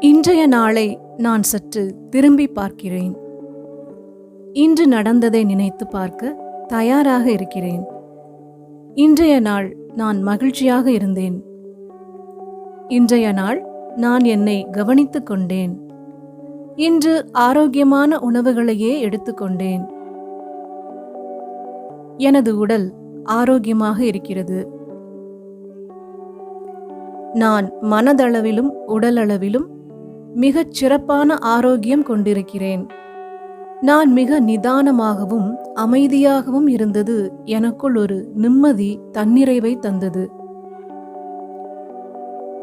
இன்றைய நாளை நான் சற்று திரும்பி பார்க்கிறேன். இன்று நடந்ததை நினைத்து பார்க்க தயாராக இருக்கிறேன். இன்றைய நாள் நான் மகிழ்ச்சியாக இருந்தேன். இன்றைய நாள் நான் என்னை கவனித்துக் கொண்டேன். இன்று ஆரோக்கியமான உணவுகளையே எடுத்துக்கொண்டேன் எனது உடல் ஆரோக்கியமாக இருக்கிறது. நான் மனதளவிலும் உடலளவிலும் மிகச் சிறப்பான ஆரோக்கியம் கொண்டிருக்கிறேன். நான் மிக நிதானமாகவும் அமைதியாகவும் இருந்தது எனக்குள் ஒரு நிம்மதி தன்னிறைவை தந்தது.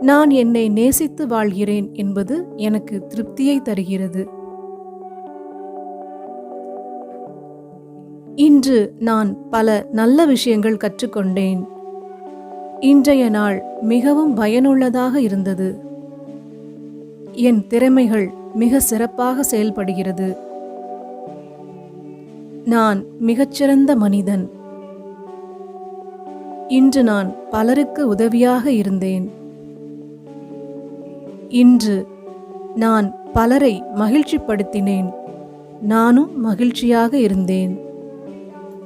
நான் என்னை நேசித்து வாழ்கிறேன் என்பது எனக்கு திருப்தியை தருகிறது. இன்று நான் பல நல்ல விஷயங்கள் கற்றுக்கொண்டேன். இன்றைய நாள் மிகவும் பயனுள்ளதாக இருந்தது. என் திறமைகள் மிக சிறப்பாக செயல்படுகிறது. நான் மிகச்சிறந்த மனிதன். இன்று நான் பலருக்கு உதவியாக இருந்தேன். இன்று நான் பலரை மகிழ்ச்சிப்படுத்தினேன். நானும் மகிழ்ச்சியாக இருந்தேன்.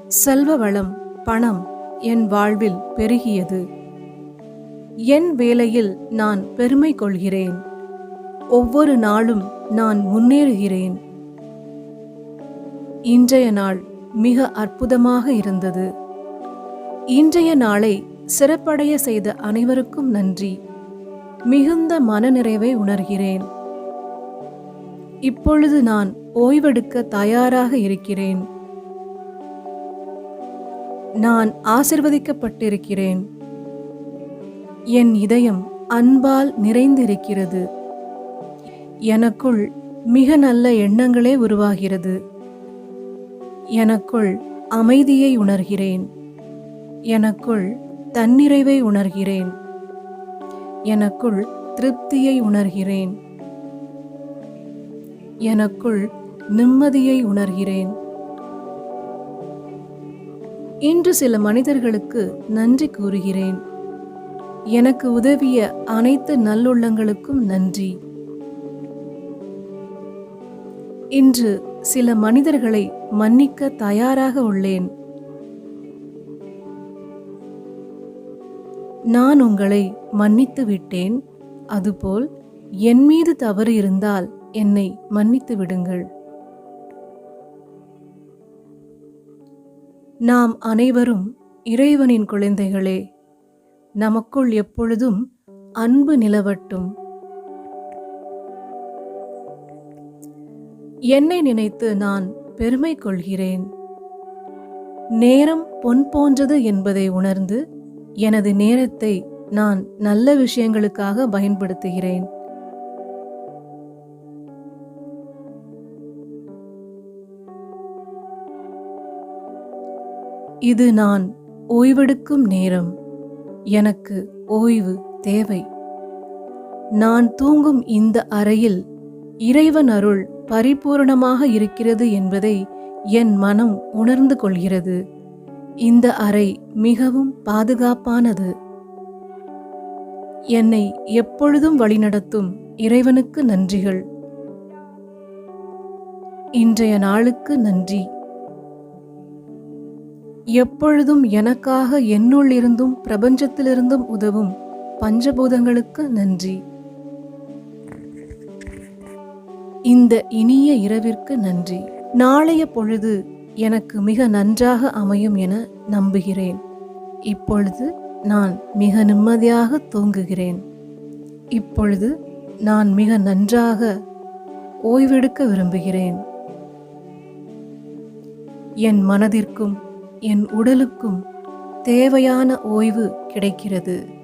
செல்வ வளம் பணம் என் வாழ்வில் பெருகியது. என் வேலையில் நான் பெருமை கொள்கிறேன். ஒவ்வொரு நாளும் நான் முன்னேறுகிறேன். இன்றைய நாள் மிக அற்புதமாக இருந்தது. இன்றைய நாளை சிறப்படைய செய்த அனைவருக்கும் நன்றி. மிகுந்த மனநிறைவை உணர்கிறேன். இப்பொழுது நான் ஓய்வெடுக்க தயாராக இருக்கிறேன். நான் ஆசிர்வதிக்கப்பட்டிருக்கிறேன். என் இதயம் அன்பால் நிறைந்திருக்கிறது. எனக்குள் மிக நல்ல எண்ணங்களே உருவாகிறது. எனக்குள் அமைதியை உணர்கிறேன். எனக்குள் தன்னிறைவை உணர்கிறேன். எனக்குள் திருப்தியை உணர்கிறேன். எனக்குள் நிம்மதியை உணர்கிறேன். இன்று சில மனிதர்களுக்கு நன்றி கூறுகிறேன். எனக்கு உதவிய அனைத்து நல்லுள்ளங்களுக்கும் நன்றி. இன்று சில மனிதர்களை மன்னிக்க தயாராக உள்ளேன். நான் உங்களை மன்னித்து விட்டேன். அதுபோல் என் மீது தவறு இருந்தால் என்னை மன்னித்து விடுங்கள். நாம் அனைவரும் இறைவனின் குழந்தைகளே நமக்குள் எப்பொழுதும் அன்பு நிலவட்டும். என்னை நினைத்து நான் பெருமை கொள்கிறேன். நேரம் பொன் போன்றது என்பதை உணர்ந்து எனது நேரத்தை நான் நல்ல விஷயங்களுக்காக பயன்படுத்துகிறேன். இது நான் ஓய்வெடுக்கும் நேரம். எனக்கு ஓய்வு தேவை. நான் தூங்கும் இந்த அறையில் இறைவன் அருள் பரிபூரணமாக இருக்கிறது என்பதை என் மனம் உணர்ந்து கொள்கிறது. இந்த அறை மிகவும் பாதுகாப்பானது. என்னை எப்பொழுதும் வழிநடத்தும் இறைவனுக்கு நன்றிகள். இன்றைய நாளுக்கு நன்றி. எப்பொழுதும் எனக்காக என்னுள் இருந்தும் பிரபஞ்சத்திலிருந்தும் உதவும் பஞ்சபூதங்களுக்கு நன்றி. இந்த இனிய இரவிற்கு நன்றி. நாளைய பொழுது எனக்கு மிக நன்றாக அமையும் என நம்புகிறேன். இப்பொழுது நான் மிக நிம்மதியாக தூங்குகிறேன். இப்பொழுது நான் மிக நன்றாக ஓய்வெடுக்க விரும்புகிறேன். என் மனதிற்கும் என் உடலுக்கும் தேவையான ஓய்வு கிடைக்கிறது.